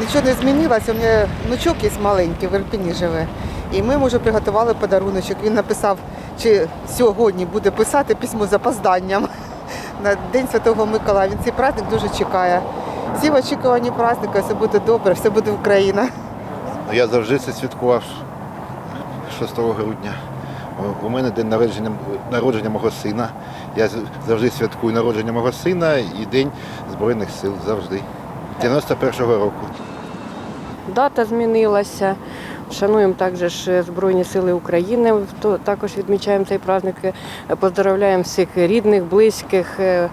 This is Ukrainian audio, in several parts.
Нічого не змінилося. У мене внучок є маленький, в Ірпіні живе. І ми вже приготували подаруночок. Він написав, чи сьогодні буде писати письмо з опозданням на День Святого Миколая. Він цей праздник дуже чекає. Всі в очікуванні праздника, все буде добре, все буде Україна. Ну, Я завжди це святкував 6 грудня. У мене день народження, народження мого сина. Я завжди святкую народження мого сина і День Збройних сил завжди. 91-го року. Дата змінилася. Шануємо також Збройні Сили України. То також відмічаємо цей праздник. Поздравляємо всіх рідних, близьких. Е,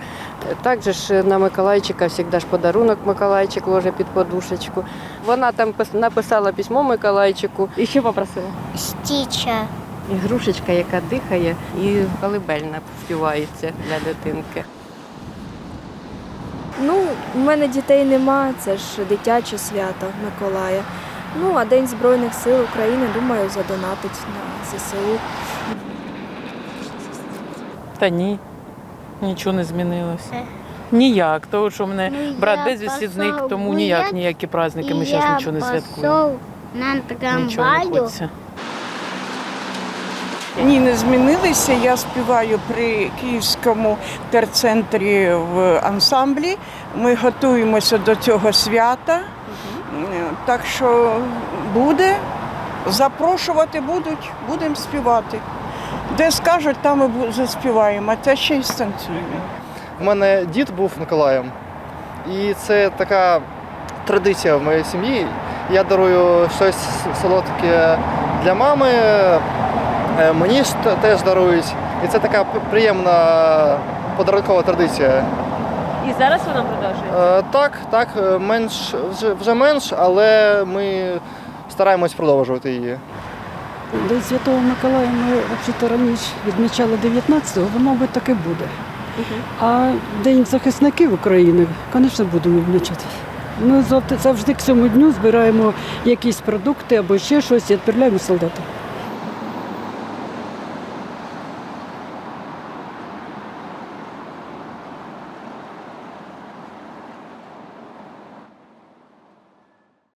Також на Миколайчика завжди ж подарунок Миколайчик ложе під подушечку. Вона там написала письмо Миколайчику. І що попросила? Стіча. Ігрушечка, яка дихає, і колибельна співається для дитинки. Ну, у мене дітей нема, це ж дитяче свято Миколая. Ну, а День Збройних сил України, думаю, задонатить на ЗСУ. Та ні, нічого не змінилося. Е. Ніяк, тому що в мене Ну, брат безвісті зник, тому ніяк ніякі праздники ми зараз нічого не святкуємо. Нічого не хочеться. Ні, не змінилися. Я співаю при Київському терцентрі в ансамблі. Ми готуємося до цього свята. Так що буде, запрошувати будуть, будемо співати. Де скажуть, там бу- заспіваємо, а це ще й станцюємо. У мене дід був Миколаєм, і це така традиція в моїй сім'ї. Я дарую щось солодке для мами, мені ж теж дарують. І це така приємна подарункова традиція. І зараз вона продовжує. Е, Так, так, е, менш вже, вже менш, але ми стараємось продовжувати її. День Святого Миколая ми взагалі раніше відмічали 19-го, воно, мабуть, так і буде. А День захисників України, звісно, будемо відмічати. Ми завжди к цьому дню збираємо якісь продукти або ще щось і відправляємо солдатам.